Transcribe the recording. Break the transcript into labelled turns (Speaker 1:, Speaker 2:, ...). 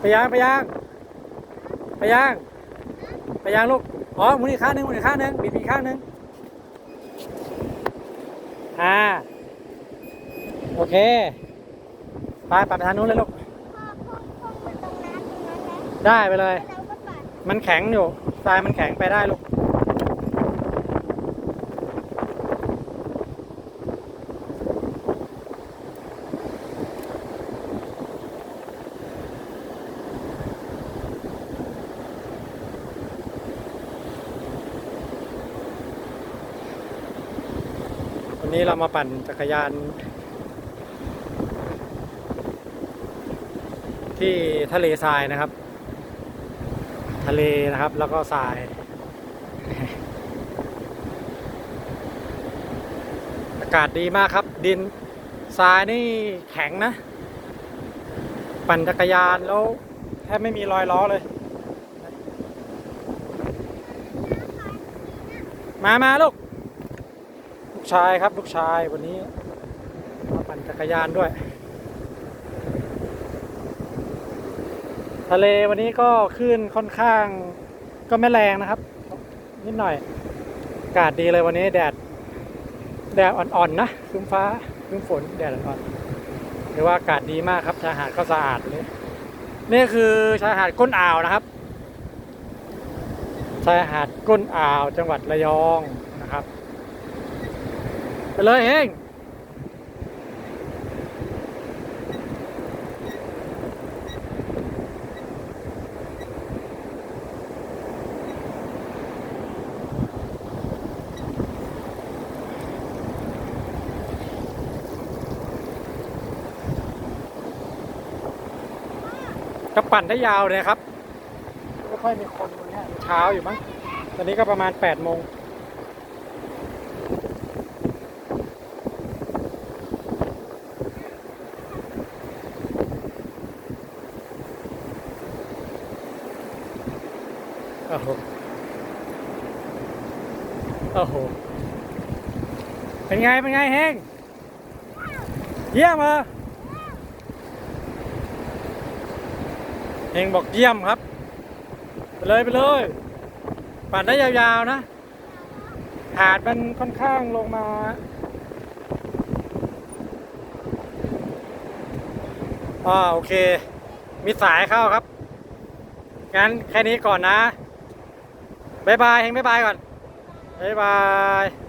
Speaker 1: ไปยังไปยังไปยังไปยังลูกอ๋อหมุนอีกข้างหนึงหมุนอีกข้างหนึงบิดอีกข้างหนึงอ่าโอเคไปปัดไปทางนู้นเลยลูก
Speaker 2: พ่อพ่อพ่อมันตรงน้ำตรงนั้นนะ
Speaker 1: ได้ไปเลย
Speaker 2: แล้วเราก็ปัด
Speaker 1: มันแข็งอยู่ทรายมันแข็งไปได้ลูก วันนี้เรามาปั่นจักรยาน ที่ทะเลทรายนะครับ ทะเลนะครับแล้วก็ทราย อากาศดีมากครับ ดินทรายนี่แข็งนะ ปั่นจักรยานแล้วแทบไม่มีรอยล้อเลย มามาลูกลูก ชายครับลูกชายวันนี้มาปั่นจักรยานด้วย ทะเลวันนี้ก็คลื่นค่อนข้างก็ไม่แรงนะครับ นิดหน่อยอากาศดีเลยวันนี้แดดแดดอ่อนๆนะครึ้มฟ้าครึ้มฝนแดดอ่อนๆเรียกว่าอากาศดีมากครับชายหาดก็สะอาดเลยนี่คือชายหาดก้นอ่าวนะครับ ชายหาดก้นอ่าวจังหวัดระยอง ไปเลยเองก็ปั่นได้ยาวเลยครับ ไม่ค่อยมีคนวันนี้เช้าอยู่มั้ง ตอนนี้ก็ประมาณ8โมง โอ้โหโอ้โหเป็นไง เป็นไงเฮงเยี่ยมเหรอเฮงบอกเยี่ยมครับ ไปเลยไปเลย ปั่นได้ยาวๆนะ หาดมันค่อนข้างลงมาอ่าโอเค มีสายเข้าครับ งั้นแค่นี้ก่อนนะ บายบายเฮงบายบายก่อนบายบาย